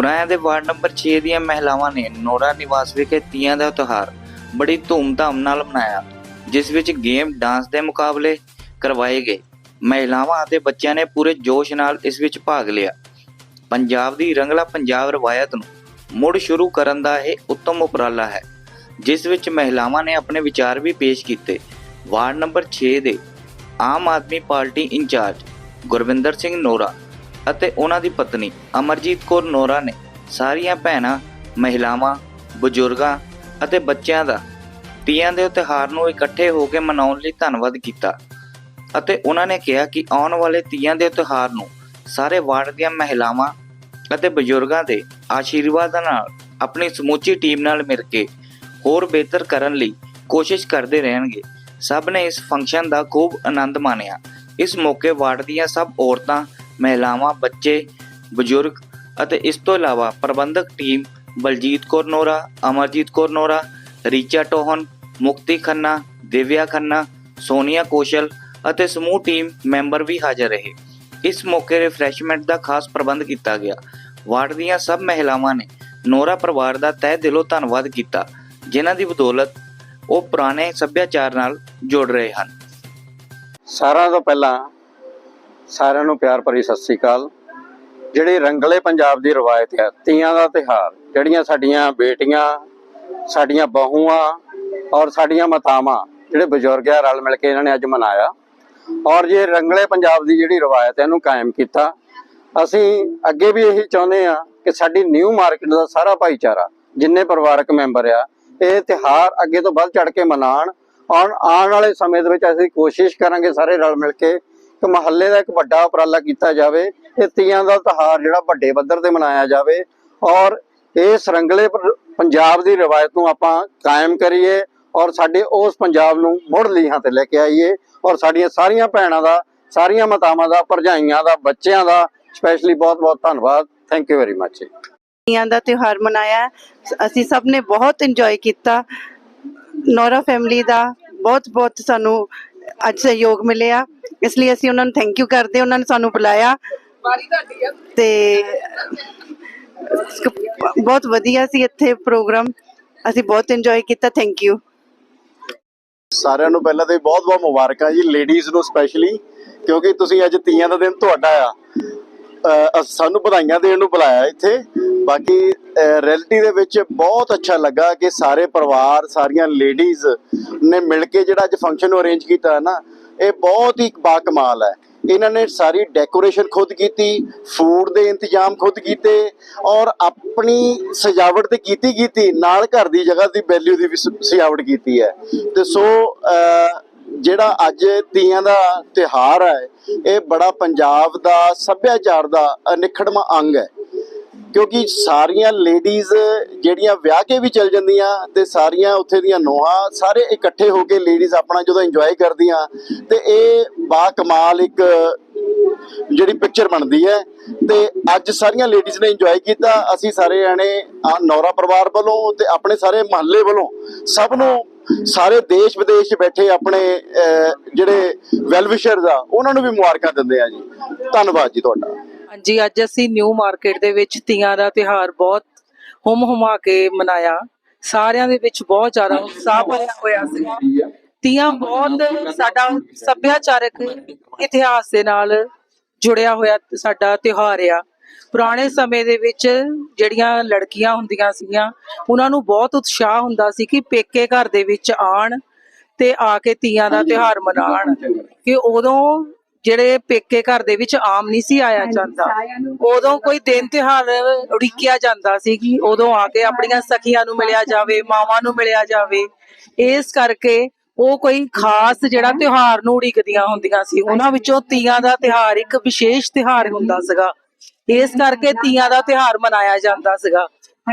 ਗੁਰਾਇਆ ਦੇ ward number 6 ਦੀਆਂ ਮਹਿਲਾਵਾਂ ਨੇ ਨੋਰਾ ਨਿਵਾਸ ਵਿਖੇ ਤੀਆਂ ਦਾ ਤਿਉਹਾਰ ਬੜੀ ਧੂਮਧਾਮ ਨਾਲ ਮਨਾਇਆ, ਜਿਸ ਵਿੱਚ ਗੇਮ, ਡਾਂਸ ਦੇ ਮੁਕਾਬਲੇ ਕਰਵਾਏ ਗਏ। ਮਹਿਲਾਵਾਂ ਅਤੇ ਬੱਚਿਆਂ ਨੇ ਪੂਰੇ ਜੋਸ਼ ਨਾਲ ਇਸ ਵਿੱਚ ਭਾਗ ਲਿਆ। ਪੰਜਾਬ ਦੀ ਰੰਗਲਾ ਪੰਜਾਬ ਰਵਾਇਤ ਨੂੰ ਮੁੜ ਸ਼ੁਰੂ ਕਰਨ ਦਾ ਇਹ ਉੱਤਮ ਉਪਰਾਲਾ ਹੈ, ਜਿਸ ਵਿੱਚ ਮਹਿਲਾਵਾਂ ਨੇ ਆਪਣੇ ਵਿਚਾਰ ਵੀ ਪੇਸ਼ ਕੀਤੇ। ਵਾਰਡ ਨੰਬਰ 6 ਦੇ ਆਮ ਆਦਮੀ ਪਾਰਟੀ ਇੰਚਾਰਜ ਗੁਰਵਿੰਦਰ ਸਿੰਘ ਨੋਰਾ ਅਤੇ ਉਹਨਾਂ ਦੀ ਪਤਨੀ ਅਮਰਜੀਤ ਕੌਰ ਨੋਰਾ ਨੇ ਸਾਰੀਆਂ ਭੈਣਾਂ, ਮਹਿਲਾਵਾਂ, ਬਜ਼ੁਰਗਾਂ ਅਤੇ ਬੱਚਿਆਂ ਦਾ ਤੀਆਂ ਦੇ ਤਿਉਹਾਰ ਨੂੰ ਇਕੱਠੇ ਹੋ ਕੇ ਮਨਾਉਣ ਲਈ ਧੰਨਵਾਦ ਕੀਤਾ ਅਤੇ ਉਹਨਾਂ ਨੇ ਕਿਹਾ ਕਿ ਆਉਣ ਵਾਲੇ ਤੀਆਂ ਦੇ ਤਿਉਹਾਰ ਨੂੰ ਸਾਰੇ ਵਾਰਡ ਦੀਆਂ ਮਹਿਲਾਵਾਂ ਅਤੇ ਬਜ਼ੁਰਗਾਂ ਦੇ ਆਸ਼ੀਰਵਾਦ ਨਾਲ ਆਪਣੀ ਸਮੁੱਚੀ ਟੀਮ ਨਾਲ ਮਿਲ ਕੇ ਹੋਰ ਬਿਹਤਰ ਕਰਨ ਲਈ ਕੋਸ਼ਿਸ਼ ਕਰਦੇ ਰਹਿਣਗੇ। ਸਭ ਨੇ ਇਸ ਫੰਕਸ਼ਨ ਦਾ ਖੂਬ ਆਨੰਦ ਮਾਣਿਆ। ਇਸ ਮੌਕੇ ਵਾਰਡ ਦੀਆਂ ਸਭ ਔਰਤਾਂ ਮਹਿਲਾਵਾਂ, ਬੱਚੇ, ਬਜ਼ੁਰਗ ਅਤੇ ਇਸ ਤੋਂ ਇਲਾਵਾ ਪ੍ਰਬੰਧਕ ਟੀਮ ਬਲਜੀਤ ਕੌਰ ਨੋਰਾ, ਅਮਰਜੀਤ ਕੌਰ ਨੋਰਾ, ਰੀਚਾ ਟੋਹਨ, ਮੁਕਤੀ ਖੰਨਾ, ਦਿਵਿਆ ਖੰਨਾ, ਸੋਨੀਆ ਕੋਸ਼ਲ ਅਤੇ ਸਮੂਹ ਟੀਮ ਮੈਂਬਰ ਵੀ ਹਾਜ਼ਰ ਰਹੇ। ਇਸ ਮੌਕੇ ਰਿਫਰੈਸ਼ਮੈਂਟ ਦਾ ਖਾਸ ਪ੍ਰਬੰਧ ਕੀਤਾ ਗਿਆ। ਵਾਰਡ ਦੀਆਂ ਸਭ ਮਹਿਲਾਵਾਂ ਨੇ ਨੋਰਾ ਪਰਿਵਾਰ ਦਾ ਤਹਿ ਦਿਲੋਂ ਧੰਨਵਾਦ ਕੀਤਾ, ਜਿਨ੍ਹਾਂ ਦੀ ਬਦੌਲਤ ਉਹ ਪੁਰਾਣੇ ਸੱਭਿਆਚਾਰ ਨਾਲ ਜੁੜ ਰਹੇ ਹਨ। ਸਾਰਿਆਂ ਤੋਂ ਪਹਿਲਾਂ ਸਾਰਿਆਂ ਨੂੰ ਪਿਆਰ ਭਰੀ ਸਤਿ ਸ੍ਰੀ ਅਕਾਲ। ਜਿਹੜੀ ਰੰਗਲੇ ਪੰਜਾਬ ਦੀ ਰਵਾਇਤ ਹੈ, ਤੀਆਂ ਦਾ ਤਿਹਾਰ ਜਿਹੜੀਆਂ ਸਾਡੀਆਂ ਬੇਟੀਆਂ, ਸਾਡੀਆਂ ਬਹੂਆਂ ਔਰ ਸਾਡੀਆਂ ਮਾਤਾਵਾਂ, ਜਿਹੜੇ ਬਜ਼ੁਰਗ ਆ, ਰਲ ਮਿਲ ਕੇ ਇਹਨਾਂ ਨੇ ਅੱਜ ਮਨਾਇਆ। ਔਰ ਜੇ ਰੰਗਲੇ ਪੰਜਾਬ ਦੀ ਜਿਹੜੀ ਰਵਾਇਤ ਹੈ, ਇਹਨੂੰ ਕਾਇਮ ਕੀਤਾ, ਅਸੀਂ ਅੱਗੇ ਵੀ ਇਹੀ ਚਾਹੁੰਦੇ ਆ ਕਿ ਸਾਡੀ ਨਿਊ ਮਾਰਕੀਟ ਦਾ ਸਾਰਾ ਭਾਈਚਾਰਾ, ਜਿੰਨੇ ਪਰਿਵਾਰਕ ਮੈਂਬਰ ਆ, ਇਹ ਤਿਹਾਰ ਅੱਗੇ ਤੋਂ ਵੱਧ ਚੜ ਕੇ ਮਨਾਉਣ। ਔਰ ਆਉਣ ਵਾਲੇ ਸਮੇਂ ਦੇ ਵਿੱਚ ਅਸੀਂ ਕੋਸ਼ਿਸ਼ ਕਰਾਂਗੇ ਸਾਰੇ ਰਲ ਮਿਲ ਕੇ ਕਿ ਮਹੱਲੇ ਦਾ ਇੱਕ ਵੱਡਾ ਉਪਰਾਲਾ ਕੀਤਾ ਜਾਵੇ, ਇਹ ਤੀਆਂ ਦਾ ਤਿਹਾਰ ਜਿਹੜਾ ਵੱਡੇ ਪੱਧਰ ਤੇ ਮਨਾਇਆ ਜਾਵੇ ਔਰ ਇਸ ਰੰਗਲੇ ਪੰਜਾਬ ਦੀ ਰਵਾਇਤ ਨੂੰ ਆਪਾਂ ਕਾਇਮ ਕਰੀਏ ਔਰ ਸਾਡੇ ਉਸ ਪੰਜਾਬ ਨੂੰ ਮੁੜ ਲੀਹਾਂ ਤੇ ਲੈ ਕੇ ਆਈਏ ਔਰ ਸਾਡੀਆਂ ਸਾਰੀਆਂ ਭੈਣਾਂ ਦਾ, ਸਾਰੀਆਂ ਮਾਤਾਵਾਂ ਦਾ, ਭਰਜਾਈਆਂ ਦਾ, ਬੱਚਿਆਂ ਦਾ ਸਪੈਸ਼ਲੀ ਬਹੁਤ ਬਹੁਤ ਧੰਨਵਾਦ thank you very much Teeyan ਦਾ ਤਿਉਹਾਰ ਮਨਾਇਆ, ਅਸੀਂ ਸਭ ਨੇ ਬਹੁਤ ਇੰਜੋਏ ਕੀਤਾ। ਨੋਰਾ ਫੈਮਿਲੀ ਦਾ ਬਹੁਤ ਬਹੁਤ ਸਾਨੂੰ ਅੱਜ ਸਹਿਯੋਗ ਮਿਲਿਆ। ਇਸ ਲਈ ਅਸੀਂ ਉਹਨਾਂ ਨੂੰ ਥੈਂਕ ਯੂ ਕਰਦੇ ਉਹਨਾਂ ਨੇ ਸਾਨੂੰ ਬੁਲਾਇਆ। ਤੇ ਬਹੁਤ ਵਧੀਆ ਸੀ ਇੱਥੇ ਪ੍ਰੋਗਰਾਮ। ਅਸੀਂ ਬਹੁਤ ਇੰਜੋਏ ਕੀਤਾ। ਥੈਂਕ ਯੂ ਸਾਰਿਆਂ ਨੂੰ ਪਹਿਲਾਂ ਤੇ ਬਹੁਤ ਬਹੁਤ ਮੁਬਾਰਕਾਂ ਜੀ ਲੇਡੀਜ਼ ਨੂੰ ਸਪੈਸ਼ਲੀ ਕਿਉਂਕਿ ਤੁਸੀਂ ਅੱਜ ਤੀਆਂ ਦਾ ਦਿਨ ਤੁਹਾਡਾ ਆ। ਸਾਨੂੰ ਵਧਾਈਆਂ ਦੇਣ ਨੂੰ ਬੁਲਾਇਆ ਇੱਥੇ। ਬਾਕੀ ਰੈਲਿਟੀ ਦੇ ਵਿੱਚ ਬਹੁਤ ਅੱਛਾ ਲੱਗਾ ਕਿ ਸਾਰੇ ਪਰਿਵਾਰ, ਸਾਰੀਆਂ ਲੇਡੀਜ਼ ਨੇ ਮਿਲ ਕੇ ਜਿਹੜਾ ਅੱਜ ਫੰਕਸ਼ਨ ਨੂੰ ਅਰੇਂਜ ਕੀਤਾ ਹੈ ਨਾ, ਇਹ ਬਹੁਤ ਹੀ ਬਾ ਕਮਾਲ ਹੈ। ਇਹਨਾਂ ਨੇ ਸਾਰੀ ਡੈਕੋਰੇਸ਼ਨ ਖੁਦ ਕੀਤੀ ਫੂਡ ਦੇ ਇੰਤਜ਼ਾਮ ਖੁਦ ਕੀਤੇ ਔਰ ਆਪਣੀ ਸਜਾਵਟ ਤੇ ਕੀਤੀ ਕੀਤੀ, ਨਾਲ ਘਰ ਦੀ ਜਗ੍ਹਾ ਦੀ ਵੈਲਿਊ ਦੀ ਵੀ ਸਜਾਵਟ ਕੀਤੀ ਹੈ। ਤੇ ਸੋ ਜਿਹੜਾ ਅੱਜ ਤੀਆਂ ਦਾ ਤਿਹਾਰ ਹੈ, ਇਹ ਬੜਾ ਪੰਜਾਬ ਦਾ ਸੱਭਿਆਚਾਰ ਦਾ ਅਨਿਖੜਵਾਂ ਅੰਗ ਹੈ। ਕਿਉਂਕਿ ਸਾਰੀਆਂ ਲੇਡੀਜ਼ ਜਿਹੜੀਆਂ ਵਿਆਹ ਕੇ ਵੀ ਚਲ ਜਾਂਦੀਆਂ ਤੇ ਸਾਰੀਆਂ ਉੱਥੇ ਦੀਆਂ ਨੋਹਾਂ ਸਾਰੇ ਇਕੱਠੇ ਹੋ ਕੇ ਲੇਡੀਜ਼ ਆਪਣਾ ਜਦੋਂ ਇੰਜੋਏ ਕਰਦੀਆਂ ਤੇ ਇਹ ਬਾ ਕਮਾਲ ਇੱਕ ਜਿਹੜੀ ਪਿਕਚਰ ਬਣਦੀ ਹੈ ਤੇ ਅੱਜ ਸਾਰੀਆਂ ਲੇਡੀਜ਼ ਨੇ ਇੰਜੋਏ ਕੀਤਾ, ਅਸੀਂ ਸਾਰੇ ਜਾਣੇ ਨੌਰਾ ਪਰਿਵਾਰ ਵੱਲੋਂ ਤੇ ਆਪਣੇ ਸਾਰੇ ਮਹੱਲੇ ਵੱਲੋਂ ਸਭ ਨੂੰ ਸਾਰੇ ਦੇਸ਼ ਵਿਦੇਸ਼ ਬੈਠੇ ਆਪਣੇ ਜਿਹੜੇ ਵੈਲ ਆ, ਉਹਨਾਂ ਨੂੰ ਵੀ ਮੁਬਾਰਕਾਂ ਦਿੰਦੇ ਆ ਜੀ। ਧੰਨਵਾਦ ਜੀ ਤੁਹਾਡਾ। ਹਾਂਜੀ, ਅੱਜ ਅਸੀਂ ਨਿਊ ਮਾਰਕੀਟ ਦੇ ਵਿੱਚ ਤੀਆਂ ਦਾ ਤਿਹਾਰ ਬਹੁਤ ਹੁਮ ਹੁਮਾ ਕੇ ਮਨਾਇਆ। ਸਾਰਿਆਂ ਦੇ ਵਿੱਚ ਬਹੁਤ ਜ਼ਿਆਦਾ ਉਤਸ਼ਾਹ ਭਰਿਆ ਹੋਇਆ ਸੀ। ਤੀਆਂ ਬਹੁਤ ਸਾਡਾ ਸੱਭਿਆਚਾਰਕ ਇਤਿਹਾਸ ਦੇ ਨਾਲ ਜੁੜਿਆ ਹੋਇਆ ਸਾਡਾ ਤਿਉਹਾਰ ਆ। ਪੁਰਾਣੇ ਸਮੇਂ ਦੇ ਵਿੱਚ ਜਿਹੜੀਆਂ ਲੜਕੀਆਂ ਹੁੰਦੀਆਂ ਸੀਗੀਆਂ, ਉਹਨਾਂ ਨੂੰ ਬਹੁਤ ਉਤਸ਼ਾਹ ਹੁੰਦਾ ਸੀ ਕਿ ਪੇਕੇ ਘਰ ਦੇ ਵਿੱਚ ਆਣ ਤੇ ਆ ਕੇ ਤੀਆਂ ਦਾ ਤਿਉਹਾਰ ਮਨਾਉਣ। ਕਿ ਉਦੋਂ ਜਿਹੜੇ ਪੇਕੇ ਘਰ ਦੇ ਵਿੱਚ ਆਮ ਨਹੀਂ ਸੀ ਆਇਆ ਜਾਂਦਾ। ਉਦੋਂ ਕੋਈ ਦਿਨ ਤਿਉਹਾਰ ਉਡੀਕਿਆ ਜਾਂਦਾ ਸੀ ਕਿ ਉਦੋਂ ਆ ਕੇ ਆਪਣੀਆਂ ਸਖੀਆਂ ਨੂੰ ਮਿਲਿਆ ਜਾਵੇ ਮਾਵਾਂ ਨੂੰ ਮਿਲਿਆ ਜਾਵੇ। ਇਸ ਕਰਕੇ ਉਹ ਕੋਈ ਖਾਸ ਜਿਹੜਾ ਤਿਉਹਾਰ ਨੂੰ ਉਡੀਕਦੀਆਂ ਹੁੰਦੀਆਂ ਸੀ। ਉਹਨਾਂ ਵਿੱਚੋਂ ਤੀਆਂ ਦਾ ਤਿਉਹਾਰ ਇੱਕ ਵਿਸ਼ੇਸ਼ ਤਿਉਹਾਰ ਹੁੰਦਾ ਸੀਗਾ। ਇਸ ਕਰਕੇ ਤੀਆਂ ਦਾ ਤਿਉਹਾਰ ਮਨਾਇਆ ਜਾਂਦਾ ਸੀਗਾ।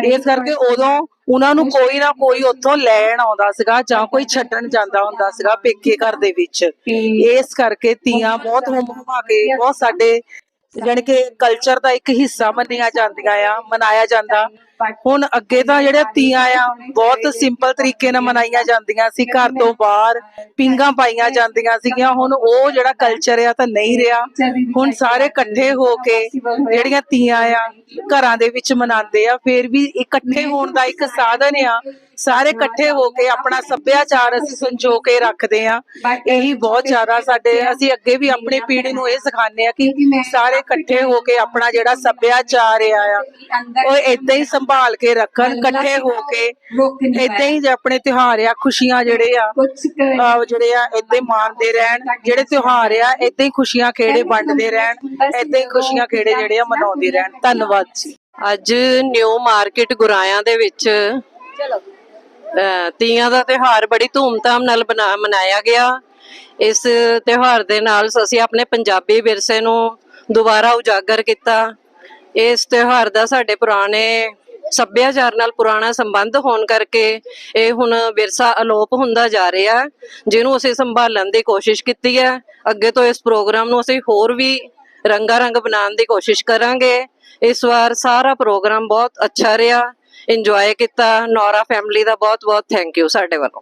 ਇਸ ਕਰਕੇ ਉਦੋਂ ਉਹਨਾਂ ਨੂੰ ਕੋਈ ਨਾ ਕੋਈ ਉੱਥੋਂ ਲੈਣ ਆਉਂਦਾ ਸੀਗਾ ਜਾਂ ਕੋਈ ਛੱਡਣ ਜਾਂਦਾ ਹੁੰਦਾ ਸੀਗਾ ਪੇਕੇ ਘਰ ਦੇ ਵਿੱਚ। ਇਸ ਕਰਕੇ ਤੀਆਂ ਬਹੁਤ ਹੁਮ ਹੁਮਾ ਕੇ ਬਹੁਤ ਸਾਡੇ ਜਾਣੀ ਕਿ ਕਲਚਰ ਦਾ ਇੱਕ ਹਿੱਸਾ ਮੰਨੀਆਂ ਜਾਂਦੀਆਂ ਆ, ਮਨਾਇਆ ਜਾਂਦਾ। ਹੁਣ ਅੱਗੇ ਤਾਂ ਜਿਹੜੇ ਤੀਆਂ ਆ, ਬਹੁਤ ਸਿੰਪਲ ਤਰੀਕੇ ਨਾਲ ਮਨਾਈਆਂ ਜਾਂਦੀਆਂ ਸੀ। ਘਰ ਤੋਂ ਬਾਹਰ ਪਿੰਗਾਂ ਪਾਈਆਂ ਜਾਂਦੀਆਂ ਸੀਗੀਆਂ। ਹੁਣ ਉਹ ਜਿਹੜਾ ਕਲਚਰ ਆ ਤਾਂ ਨਹੀਂ ਰਿਹਾ। ਹੁਣ ਸਾਰੇ ਇਕੱਠੇ ਹੋ ਕੇ ਜਿਹੜੀਆਂ ਤੀਆਂ ਆ, ਘਰਾਂ ਦੇ ਵਿੱਚ ਮਨਾਉਂਦੇ ਆ। ਫਿਰ ਵੀ ਇਕੱਠੇ ਹੋਣ ਦਾ ਇੱਕ ਸਾਧਨ ਆ। ਸਾਰੇ ਇਕੱਠੇ ਹੋ ਕੇ ਆਪਣਾ ਸੱਭਿਆਚਾਰ ਅਸੀਂ ਸੰਜੋ ਕੇ ਰੱਖਦੇ ਆ ਇਹੀ ਬਹੁਤ ਜ਼ਿਆਦਾ ਸਾਡੇ ਅਸੀਂ ਅੱਗੇ ਵੀ ਆਪਣੀ ਪੀੜ੍ਹੀ ਨੂੰ ਇਹ ਸਿਖਾਉਂਦੇ ਆ ਕਿ ਸਾਰੇ ਇਕੱਠੇ ਹੋ ਕੇ ਆਪਣਾ ਜਿਹੜਾ ਸੱਭਿਆਚਾਰ ਆ ਆ ਉਹ ਇਦਾਂ ਹੀ ਸੰਭਾਲ ਕੇ ਰੱਖਣ ਇਕੱਠੇ ਹੋ ਕੇ ਇਦਾਂ ਹੀ ਆਪਣੇ ਤਿਉਹਾਰ ਆ ਖੁਸ਼ੀਆਂ ਜਿਹੜੇ ਆ ਜਿਹੜੇ ਆ ਇਦਾਂ ਹੀ ਮਾਣਦੇ ਰਹਿਣ। ਜਿਹੜੇ ਤਿਉਹਾਰ ਆ ਇਦਾਂ ਹੀ ਖੁਸ਼ੀਆਂ ਖੇੜੇ ਵੰਡਦੇ ਰਹਿਣ ਇਦਾਂ ਹੀ ਖੁਸ਼ੀਆਂ ਖੇੜੇ ਜਿਹੜੇ ਆ ਮਨਾਉਂਦੇ ਰਹਿਣ। ਧੰਨਵਾਦ। ਜੀ ਅੱਜ ਨਿਊ ਮਾਰਕੀਟ ਗੁਰਾਇਆਂ ਦੇ ਵਿੱਚ ਅਹ ਤੀਆਂ ਦਾ ਤਿਉਹਾਰ ਬੜੀ ਧੂਮਧਾਮ ਨਾਲ ਮਨਾਇਆ ਗਿਆ। ਇਸ ਤਿਉਹਾਰ ਦੇ ਨਾਲ ਅਸੀਂ ਆਪਣੇ ਪੰਜਾਬੀ ਵਿਰਸੇ ਨੂੰ ਦੁਬਾਰਾ ਉਜਾਗਰ ਕੀਤਾ। ਇਸ ਤਿਉਹਾਰ ਦਾ ਸਾਡੇ ਪੁਰਾਣੇ ਸੱਭਿਆਚਾਰ ਨਾਲ ਪੁਰਾਣਾ ਸੰਬੰਧ ਹੋਣ ਕਰਕੇ ਇਹ ਹੁਣ ਵਿਰਸਾ ਅਲੋਪ ਹੁੰਦਾ ਜਾ ਰਿਹਾ, ਜਿਹਨੂੰ ਅਸੀਂ ਸੰਭਾਲਣ ਦੀ ਕੋਸ਼ਿਸ਼ ਕੀਤੀ ਹੈ। ਅੱਗੇ ਤੋਂ ਇਸ ਪ੍ਰੋਗਰਾਮ ਨੂੰ ਅਸੀਂ ਹੋਰ ਵੀ ਰੰਗਾ ਰੰਗ ਬਣਾਉਣ ਦੀ ਕੋਸ਼ਿਸ਼ ਕਰਾਂਗੇ। ਇਸ ਵਾਰ ਸਾਰਾ ਪ੍ਰੋਗਰਾਮ ਬਹੁਤ ਅੱਛਾ ਰਿਹਾ। ਇੰਜੋਏ ਕੀਤਾ। ਨੌਰਾ ਫੈਮਿਲੀ ਦਾ ਬਹੁਤ ਬਹੁਤ ਥੈਂਕ ਯੂ ਸਾਡੇ ਵੱਲੋਂ।